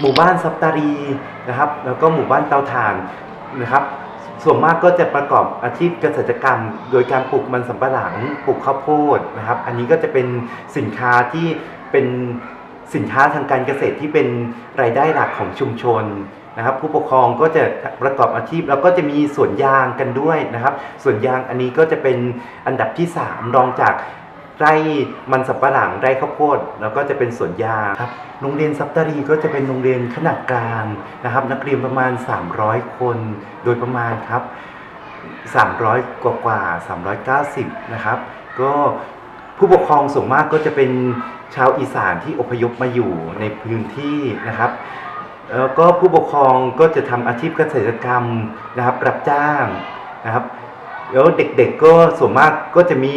หมู่บ้านซับตารีนะครับ แล้วก็หมู่บ้านเตาถ่านนะครับ ส่วนมากก็จะประกอบอาชีพเกษตรกรรม โดยการปลูกมันสำปะหลังปลูกข้าวโพดนะครับ อันนี้ก็จะเป็นสินค้าที่เป็นสินค้าทางการเกษตรที่เป็นรายได้หลักของชุมชนนะครับ ผู้ปกครองก็จะประกอบอาชีพแล้วก็จะมีสวนยางกันด้วยนะครับสวนยางอันนี้ก็จะเป็นอันดับที่ 3 รองจาก ไร่มันสำปะหลังไร่ข้าวโพดแล้วก็จะเป็นสวนยางครับโรงเรียนซับตารีก็จะเป็นโรงเรียนขนาดกลางนะครับ นักเรียนประมาณ 300 คนโดยประมาณครับ 300 กว่ากว่า 390 นะครับ ก็ผู้ปกครองส่วนมากก็จะเป็นชาวอีสานที่อพยพมาอยู่ในพื้นที่นะครับแล้วก็ผู้ปกครองก็จะทำอาชีพเกษตรกรรมนะครับรับจ้างนะครับแล้วเด็กๆก็ส่วนมากก็จะมี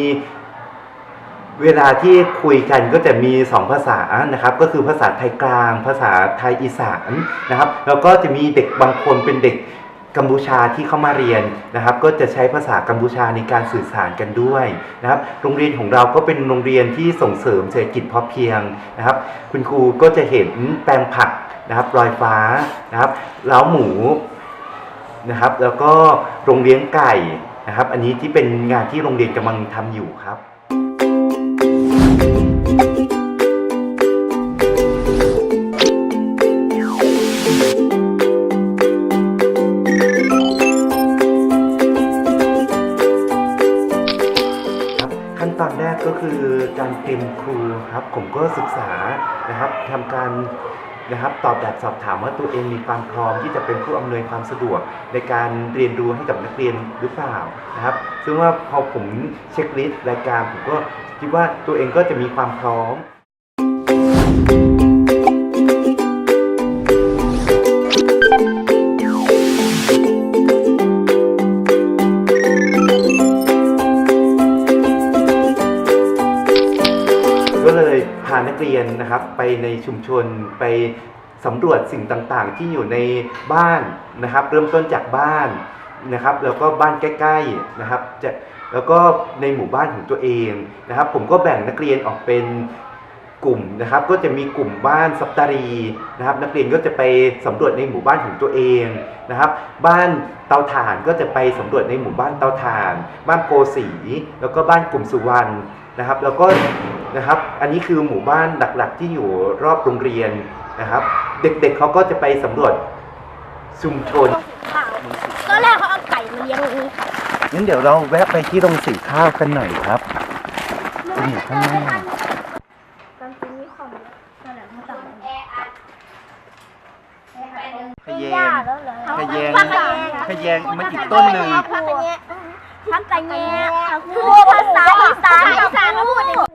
เวลาที่คุยกันก็จะมีสองภาษานะครับก็คือภาษาไทยกลาง ภาษาไทยอีสานนะครับแล้วก็จะมีเด็กบางคนเป็นเด็กกัมพูชาที่เข้ามาเรียนนะครับ ก็จะใช้ภาษากัมพูชาในการสื่อสารกันด้วยนะครับ โรงเรียนของเราก็เป็นโรงเรียนที่ส่งเสริมเศรษฐกิจพอเพียงนะครับ คุณครูก็จะเห็นแปลงผักนะครับรอยฟ้านะครับเล้าหมูนะครับ แล้วก็โรงเลี้ยงไก่นะครับ อันนี้ที่เป็นงานที่โรงเรียนกำลังทำอยู่ครับ เตรียมครูครับผมก็ศึกษานะครับทำการนะครับตอบแบบสอบถามว่าตัวเองมีความพร้อมที่จะเป็นผู้อำนวยความสะดวกในการเรียนรู้ให้กับนักเรียนหรือเปล่านะครับ ซึ่งว่าพอผมเช็คลิสต์รายการผมก็คิดว่าตัวเองก็จะมีความพร้อม นะครับ ไปในชุมชนไปสำรวจสิ่งต่างๆ ที่อยู่ในบ้านนะครับ เริ่มต้นจากบ้านนะครับ แล้วก็บ้านใกล้ๆนะครับจะแล้วก็ในหมู่บ้านของตัวเองนะครับ ผมก็แบ่งนักเรียนออกเป็น กลุ่มนะครับก็จะมีกลุ่มบ้านสัปตารีนะครับ นักเรียนก็จะไปสำรวจในหมู่บ้านของตัวเองนะครับ บ้านเตาถ่านก็จะไปสำรวจในหมู่บ้านเตาถ่าน บ้านโกสีแล้วก็บ้านกลุ่มสุวรรณนะครับ แล้วก็นะครับอันนี้คือหมู่บ้านหลักๆ ที่อยู่รอบโรงเรียนนะครับ เด็กๆเขาก็จะไปสำรวจชุมชนข้าวตอนแรกเขาเอาไก่มาเลี้ยงอย่างนี้ค่ะงั้นเดี๋ยวเราแวะไปที่โรงสีข้าวกันหน่อยครับจะอยู่ข้างหน้า ตอนกินมีของเยอะนั่นแหละเขาตัดมัน ขยหญ้างแล้วเหรอขยงผักขยงขยงมันอีกต้นหนึ่งผักขยงผักขยงพูดภาษาอีสานอีสานพูดอย่างนี้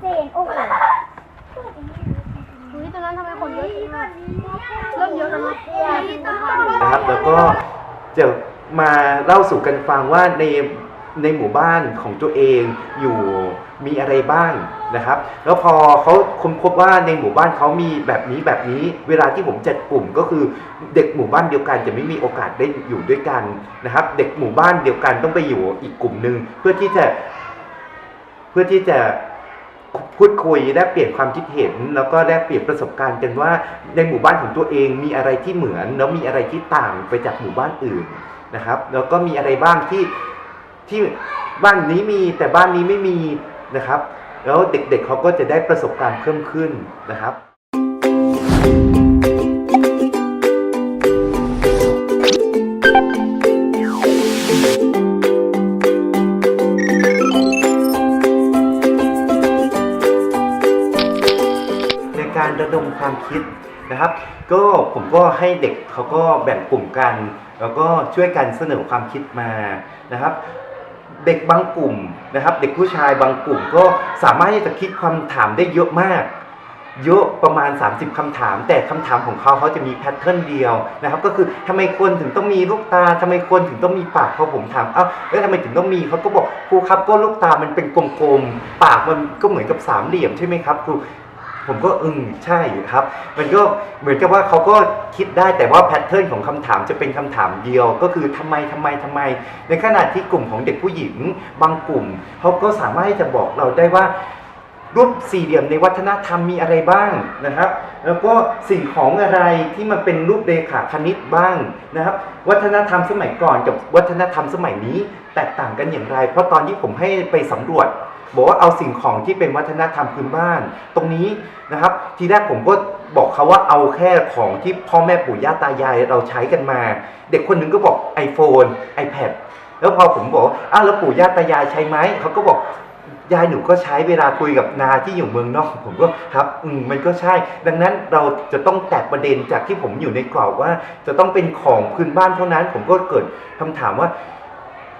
เจนโอ้โหอุ้ยตอนนั้นทำไมคนเยอะจังอะเริ่มเยอะแล้วนะนะครับแล้วก็จะมาเล่าสู่กันฟังว่าในในหมู่บ้านของตัวเองอยู่มีอะไรบ้าง นะครับ แล้วพอเขาค้นพบว่าในหมู่บ้านเขามีแบบนี้แบบนี้ เวลาที่ผมจัดกลุ่มก็คือเด็กหมู่บ้านเดียวกันจะไม่มีโอกาสได้อยู่ด้วยกันนะครับ เด็กหมู่บ้านเดียวกันต้องไปอยู่อีกกลุ่มหนึ่งเพื่อที่จะเพื่อที่จะพูดคุยแลกเปลี่ยนความคิดเห็น แล้วก็แลกเปลี่ยนประสบการณ์กันว่าในหมู่บ้านของตัวเองมีอะไรที่เหมือน แล้วมีอะไรที่ต่างไปจากหมู่บ้านอื่นนะครับ แล้วก็มีอะไรบ้างที่ที่บ้านนี้มีแต่บ้านนี้ไม่มีนะครับ แล้วเด็กๆเขาก็จะได้ประสบการณ์เพิ่มขึ้นนะครับในการระดมความคิดนะครับ ก็ผมก็ให้เด็กเขาก็แบ่งกลุ่มกัน แล้วก็ช่วยกันเสนอความคิดมานะครับ เด็กบางกลุ่มนะครับ เด็กผู้ชายบางกลุ่มก็สามารถที่จะคิดคำถามได้เยอะมาก เยอะประมาณ 30คำถาม แต่คำถามของเขาเขาจะมีแพทเทิร์นเดียวนะครับ ก็คือทำไมคนถึงต้องมีลูกตาทำไมคนถึงต้องมีปากพอผมถามเอ้าแล้วทำไมถึงต้องมีเขาก็บอกครูครับก็ลูกตามันเป็นกลมๆปากมันก็เหมือนกับสามเหลี่ยมใช่ไหมครับครู ผมก็อืมใช่ครับ มันก็เหมือนกับว่าเขาก็คิดได้แต่ว่าแพทเทิร์นของคำถามจะเป็นคำถามเดียว ก็คือทำไมทำไมทำไม ในขณะที่กลุ่มของเด็กผู้หญิง บางกลุ่มเขาก็สามารถที่จะบอกเราได้ว่ารูปสี่เหลี่ยมในวัฒนธรรมมีอะไรบ้างนะครับ แล้วก็สิ่งของอะไรที่มันเป็นรูปเรขาคณิตบ้างนะครับ วัฒนธรรมสมัยก่อนกับวัฒนธรรมสมัยนี้ แตกต่างกันอย่างไร เพราะตอนที่ผมให้ไปสำรวจ บอกว่าเอาสิ่งของที่เป็นวัฒนธรรมพื้นบ้าน ตรงนี้นะครับ ทีแรกผมก็บอกเขาว่าเอาแค่ของที่พ่อแม่ปู่ย่าตายายเราใช้กันมา เด็กคนหนึงก็บอก iPhone iPad แล้วพอผมบอกว่าอ้าวแล้วปู่ย่าตายายใช้ไหมเขาก็บอกยายหนูก็ใช้เวลาคุยกับนาที่อยู่เมืองนอก ผมก็ครับอืมมันก็ใช่ ดังนั้นเราจะต้องแตกประเด็นจากที่ผมอยู่ในกรอบว่า จะต้องเป็นของพื้นบ้านเท่านั้น ผมก็เกิดคำถามว่า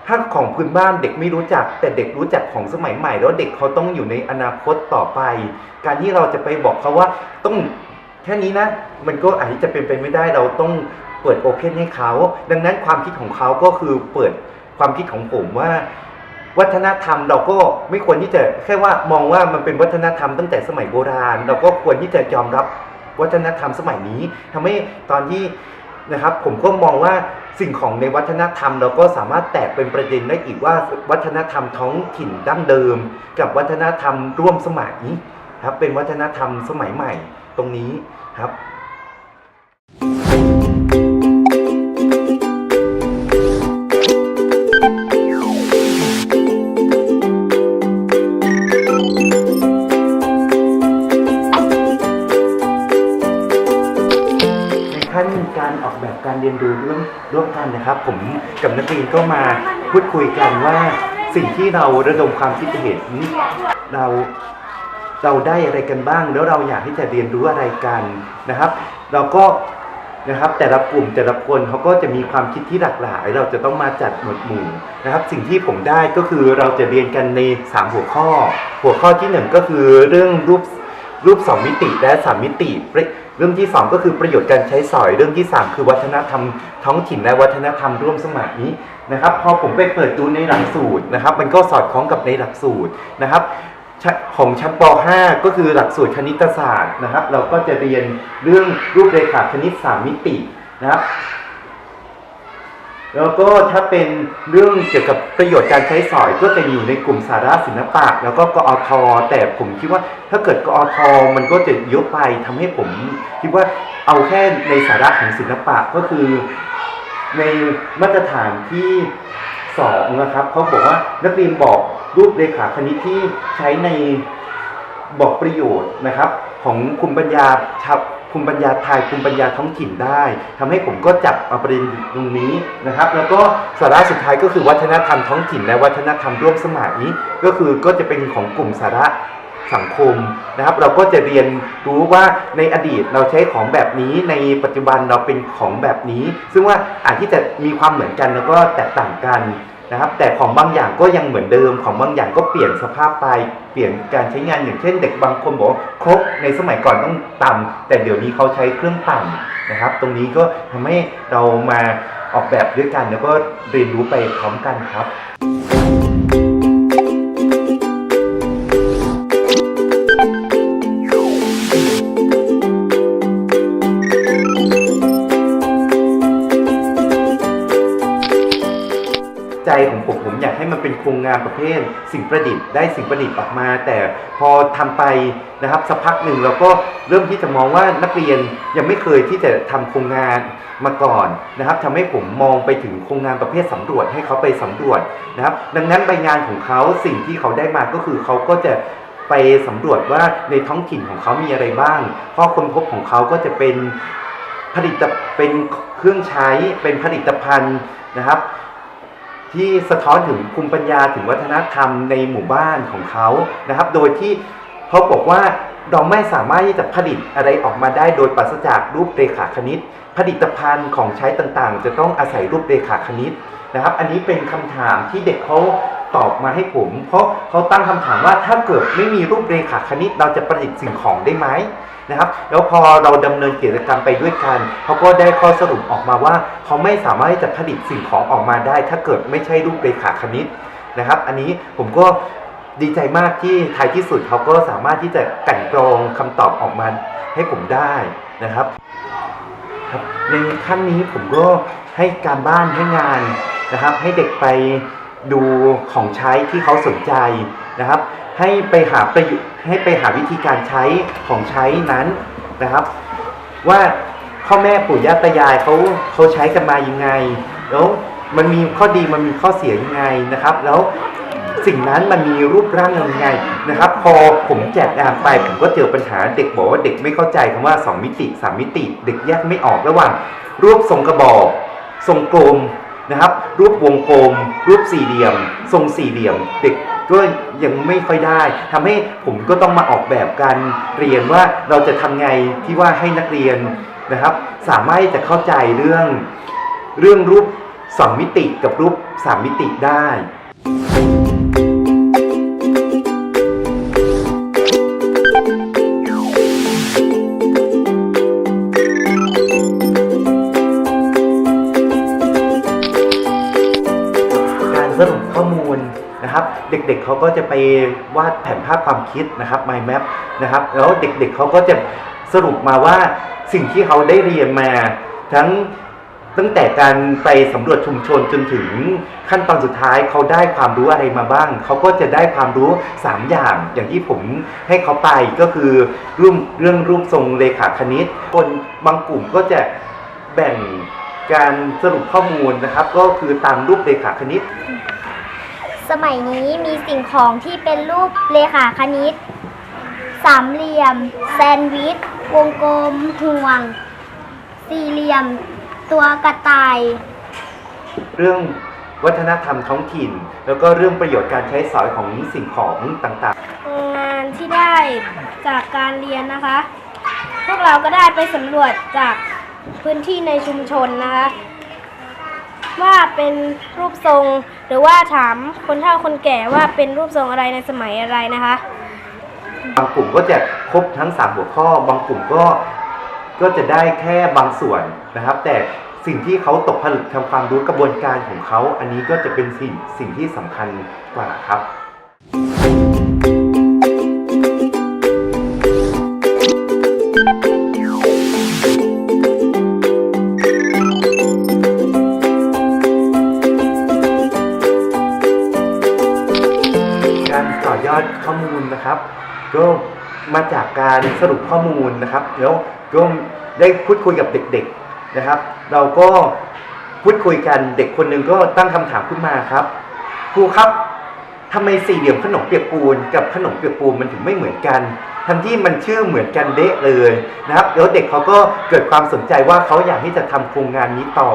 ถ้าของพื้นบ้านเด็กไม่รู้จัก แต่เด็กรู้จักของสมัยใหม่ แล้วเด็กเขาต้องอยู่ในอนาคตต่อไป การที่เราจะไปบอกเขาว่าต้องแค่นี้นะ มันก็อาจจะเป็นไปไม่ได้เราต้องเปิดโอเพนให้เขา ดังนั้นความคิดของเขาก็คือเปิดความคิดของผมว่า วัฒนธรรมเราก็ไม่ควรที่จะแค่ว่ามองว่ามันเป็นวัฒนธรรมตั้งแต่สมัยโบราณ เราก็ควรที่จะยอมรับวัฒนธรรมสมัยนี้ทำให้ตอนที่นะครับ ผมก็มองว่า สิ่งของในวัฒนธรรมเราก็สามารถแตกเป็นประเด็นได้อีกว่าวัฒนธรรมท้องถิ่นดั้งเดิม กับวัฒนธรรมร่วมสมัยครับเป็นวัฒนธรรมสมัยใหม่ตรงนี้ครับ ขั้นการออกแบบการเรียนรู้ร่วมร่วมกันนะครับ ผมกับนักเรียนก็มาพูดคุยกันว่าสิ่งที่เราระดมความคิดเห็นเราเราได้อะไรกันบ้าง แล้วเราอยากที่จะเรียนรู้อะไรกันนะครับ เราก็นะครับแต่ละกลุ่มแต่ละคนเขาก็จะมีความคิดที่หลากหลาย เราจะต้องมาจัดหมวดหมู่นะครับ สิ่งที่ผมได้ก็คือเราจะเรียนกันใน 3 หัวข้อ หัวข้อที่หนึ่งก็คือเรื่องรูปรูป 2 มิติและ 3 มิติ เรื่องที่ 2 ก็คือประโยชน์การใช้สอย เรื่องที่ 3 คือวัฒนธรรมท้องถิ่นและวัฒนธรรมร่วมสมัยนะครับ พอผมไปเปิดดูในหลักสูตรนะครับ มันก็สอดคล้องกับในหลักสูตรนะครับของชั้นป .5 ก็คือหลักสูตรคณิตศาสตร์นะครับ เราก็จะเรียนเรื่องรูปเรขาคณิต3มิตินะครับ แล้วก็ถ้าเป็นเรื่องเกี่ยวกับประโยชน์การใช้สอยก็จะอยู่ในกลุ่มสาระศิลปะ แล้วก็กอทแต่ผมคิดว่าถ้าเกิดกอทมันก็จะเยอะไปทำให้ผม คิดว่าเอาแค่ในสาระของศิลปะก็คือ ในมาตรฐานที่สองนะครับเขาบอกว่านักเรียนบอกรูปเรขาคณิตที่ใช้ในบอกประโยชน์นะครับ ของภูมิปัญญาชาว ภูมิปัญญาไทยภูมิปัญญาท้องถิ่นได้ทำให้ผมก็จับเอาประเด็นตรงนี้นะครับ แล้วก็สาระสุดท้ายก็คือวัฒนธรรมท้องถิ่น และวัฒนธรรมร่วมสมัยก็คือก็จะเป็นของกลุ่มสาระสังคมนะครับ เราก็จะเรียนรู้ว่าในอดีตเราใช้ของแบบนี้ในปัจจุบันเราเป็นของแบบนี้ ซึ่งว่าอาจที่จะมีความเหมือนกันแล้วก็แตกต่างกัน นะครับ แต่ของบางอย่างก็ยังเหมือนเดิม ของบางอย่างก็เปลี่ยนสภาพไป เปลี่ยนการใช้งานอย่างเช่น เด็กบางคนบอกครกในสมัยก่อนต้องต่ำแต่เดี๋ยวนี้เขาใช้เครื่องต่ำนะครับ ตรงนี้ก็ทำให้เรามาออกแบบด้วยกันแล้วก็เรียนรู้ไปพร้อมกันครับ ของผมผมอยากให้มันเป็นโครงงานประเภท สิ่งประดิษฐ์ได้สิ่งประดิษฐ์ออกมา แต่พอทำไปนะครับสักพักหนึ่งเราก็เริ่มที่จะมองว่านักเรียนยังไม่เคยที่จะทำโครงงานมาก่อนนะครับทำให้ผมมองไปถึงโครงงานประเภทสำรวจให้เขาไปสำรวจนะครับ ดังนั้นใบงานของเขาสิ่งที่เขาได้มาก็คือเขาก็จะไปสำรวจว่าในท้องถิ่นของเขามีอะไรบ้างข้อค้นพบของเขาก็จะเป็นผลิตเป็นเครื่องใช้เป็นผลิตภัณฑ์นะครับ ที่สะท้อนถึงภูมิปัญญาถึงวัฒนธรรมในหมู่บ้านของเขานะครับ โดยที่เขาบอกว่าเราไม่สามารถที่จะผลิตอะไรออกมาได้โดยปราศจากรูปเรขาคณิต ผลิตภัณฑ์ของใช้ต่างๆ จะต้องอาศัยรูปเรขาคณิตนะครับ อันนี้เป็นคำถามที่เด็กเขา ตอบมาให้ผม เพราะเขาตั้งคำถามว่าถ้าเกิดไม่มีรูปเรขาคณิต เราจะประดิษฐ์สิ่งของได้ไหมนะครับ แล้วพอเราดำเนินกิจกรรมไปด้วยกันเขาก็ได้ข้อสรุปออกมาว่าเขาไม่สามารถที่จะผลิตสิ่งของออกมาได้ ถ้าเกิดไม่ใช่รูปเรขาคณิตนะครับ อันนี้ผมก็ดีใจมากที่ท้ายที่สุดเขาก็สามารถที่จะกลั่นกรองคำตอบออกมาให้ผมได้นะครับในขั้นนี้ผมก็ให้การบ้านให้งานนะครับ ให้เด็กไป ดูของใช้ที่เขาสนใจนะครับ ให้ไปหาประโยชน์ให้ไปหาวิธีการใช้ของใช้นั้นนะครับ ว่าพ่อแม่ปู่ย่าตายายเขาเขาใช้กันมายังไง แล้วมันมีข้อดีมันมีข้อเสียยังไงนะครับ แล้วสิ่งนั้นมันมีรูปร่างยังไงนะครับ พอผมแจกงานไปผมก็เจอปัญหาเด็กบอกว่าเด็กไม่เข้าใจคำว่า 2 มิติ 3 มิติ เด็กแยกไม่ออกระหว่างรูปทรงกระบอก ทรงกลม นะครับ รูปวงกลม รูปสี่เหลี่ยม ทรงสี่เหลี่ยม เด็กก็ยังไม่ค่อยได้ทำให้ผมก็ต้องมาออกแบบการเรียนว่าเราจะทำไงที่ว่าให้นักเรียนนะครับ สามารถจะเข้าใจเรื่องเรื่องรูปสองมิติกับรูปสามมิติได้ เด็กๆเขาก็จะไปวาดแผนภาพความคิดนะครับ mind map นะครับแล้วเด็กๆเขาก็จะสรุปมาว่าสิ่งที่เขาได้เรียนมา ทั้งตั้งแต่การไปสำรวจชุมชนจนถึงขั้นตอนสุดท้ายเขาได้ความรู้อะไรมาบ้าง เขาก็จะได้ความรู้ 3 อย่าง อย่างที่ผมให้เขาไปก็คือเรื่องเรื่องรูปทรงเลขาคณิต คนบางกลุ่มก็จะแบ่งการสรุปข้อมูลนะครับ ก็คือตามรูปเลขาคณิต สมัยนี้มีสิ่งของที่เป็นรูปเลขาคณิต สามเหลี่ยม แซนด์วิช วงกลม ห่วง สี่เหลี่ยม ตัวกระต่าย เรื่องวัฒนธรรมท้องถิ่น แล้วก็เรื่องประโยชน์การใช้สอยของสิ่งของต่างงานที่ได้จากการเรียนนะคะ พวกเราก็ได้ไปสำรวจจากพื้นที่ในชุมชนนะคะ ว่าเป็นรูปทรง หรือว่าถามคนเฒ่าคนแก่ว่าเป็นรูปทรงอะไรในสมัยอะไรนะคะ บางกลุ่มก็จะครบทั้ง 3 หัวข้อ บางกลุ่มก็ก็จะได้แค่บางส่วนนะครับ แต่สิ่งที่เขาตกผลึกทำความรู้กระบวนการของเขา อันนี้ก็จะเป็นสิ่งสิ่งที่สำคัญกว่าครับ ก็มาจากการสรุปข้อมูลนะครับแล้วก็ได้พูดคุยกับเด็กๆนะครับ เราก็พูดคุยกันเด็กคนหนึ่งก็ตั้งคำถามขึ้นมาครับครูครับ ทำไมสี่เหลี่ยมขนมเปียกปูนกับขนมเปียกปูนมันถึงไม่เหมือนกัน ทั้งที่มันชื่อเหมือนกันเดะเลยนะครับแล้วเด็กเขาก็เกิดความสนใจว่าเขาอยากที่จะทำโครงงานนี้ต่อ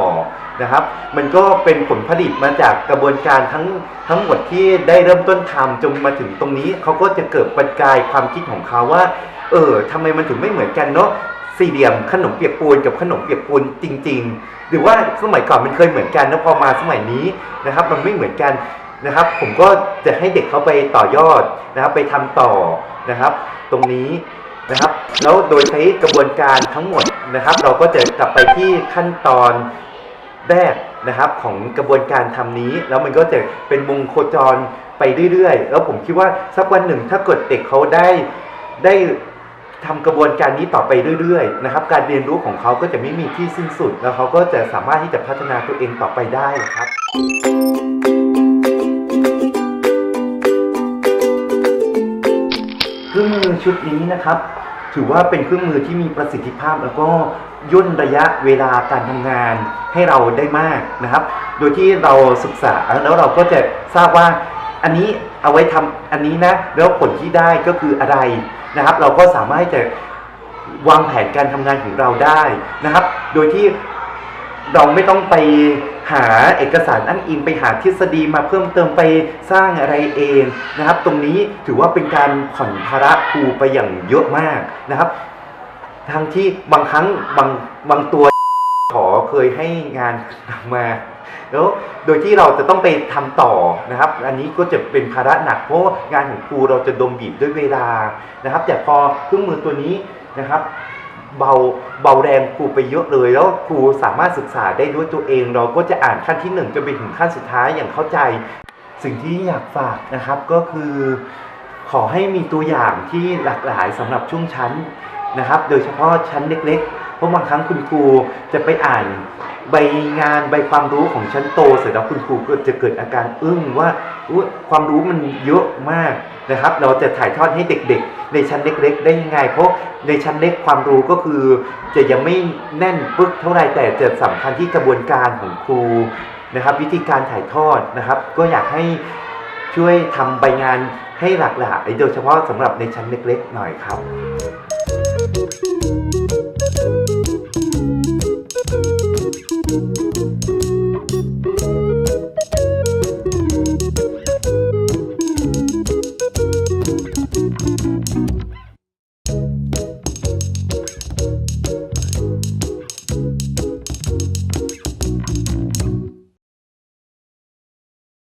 นะครับ มันก็เป็นผลผลิตมาจากกระบวนการทั้งทั้งหมดที่ได้เริ่มต้นทำจนมาถึงตรงนี้เขาก็จะเกิดประกายความคิดของเขาว่า เออทำไมมันถึงไม่เหมือนกันเนาะสี่เหลี่ยมขนมเปียกปูนกับขนมเปียกปูนจริง ๆ หรือว่าสมัยก่อนมันเคยเหมือนกันแล้วพอมาสมัยนี้นะครับ มันไม่เหมือนกัน นะครับ ผมก็จะให้เด็กเขาไปต่อยอดนะครับ ไปทำต่อนะครับ ตรงนี้นะครับ แล้วโดยใช้กระบวนการทั้งหมดนะครับ เราก็จะกลับไปที่ขั้นตอนแรกนะครับของกระบวนการทำนี้ แล้วมันก็จะเป็นวงโคจรไปเรื่อยๆ แล้วผมคิดว่าสักวันหนึ่งถ้าเกิดเด็กเขาได้ได้ทำกระบวนการนี้ต่อไปเรื่อยๆนะครับ การเรียนรู้ของเขาก็จะไม่มีที่สิ้นสุด แล้วเขาก็จะสามารถที่จะพัฒนาตัวเองต่อไปได้ครับ ชุดนี้นะครับ ถือว่าเป็นเครื่องมือที่มีประสิทธิภาพ แล้วก็ย่นระยะเวลาการทำงานให้เราได้มากนะครับ โดยที่เราศึกษาแล้วเราก็จะทราบว่าอันนี้เอาไว้ทำอันนี้นะแล้วผลที่ได้ก็คืออะไรนะครับ เราก็สามารถจะวางแผนการทำงานของเราได้นะครับ โดยที่ เราไม่ต้องไปหาเอกสารอ้างอิงไปหาทฤษฎีมาเพิ่มเติมไปสร้างอะไรเองนะครับ ตรงนี้ถือว่าเป็นการผ่อนภาระครูไปอย่างเยอะมากนะครับทั้งที่บางครั้งบางบางตัวขอเคยให้งานมาแล้วโดยที่เราจะต้องไปทำต่อนะครับ อันนี้ก็จะเป็นภาระหนัก เพราะงานของครูเราจะดมบีบด้วยเวลานะครับ แต่พอเครื่องมือตัวนี้นะครับ เบาเบาแรงครูไปเยอะเลย แล้วครูสามารถศึกษาได้ด้วยตัวเอง เราก็จะอ่านขั้นที่หนึ่งจนไปถึงขั้นสุดท้ายอย่างเข้าใจ สิ่งที่อยากฝากนะครับก็คือขอให้มีตัวอย่างที่หลากหลายสำหรับช่วงชั้นนะครับ โดยเฉพาะชั้นเล็กๆ เพราะบางครั้งคุณครูจะไปอ่าน ใบงานใบความรู้ของชั้นโตเสร็จแล้วคุณครูก็จะเกิดอาการอึ้งว่าความรู้มันเยอะมากนะครับ เราจะถ่ายทอดให้เด็กๆ ในชั้นเล็ก ๆ ได้ยังไง เพราะในชั้นเล็กความรู้ก็คือ จะยังไม่แน่นปึ๊กเท่าไรแต่จะสำคัญที่กระบวนการของครูนะครับ วิธีการถ่ายทอดนะครับ ก็อยากให้ช่วยทำใบงานให้หลากหลายโดยเฉพาะสำหรับในชั้นเล็กๆหน่อยครับ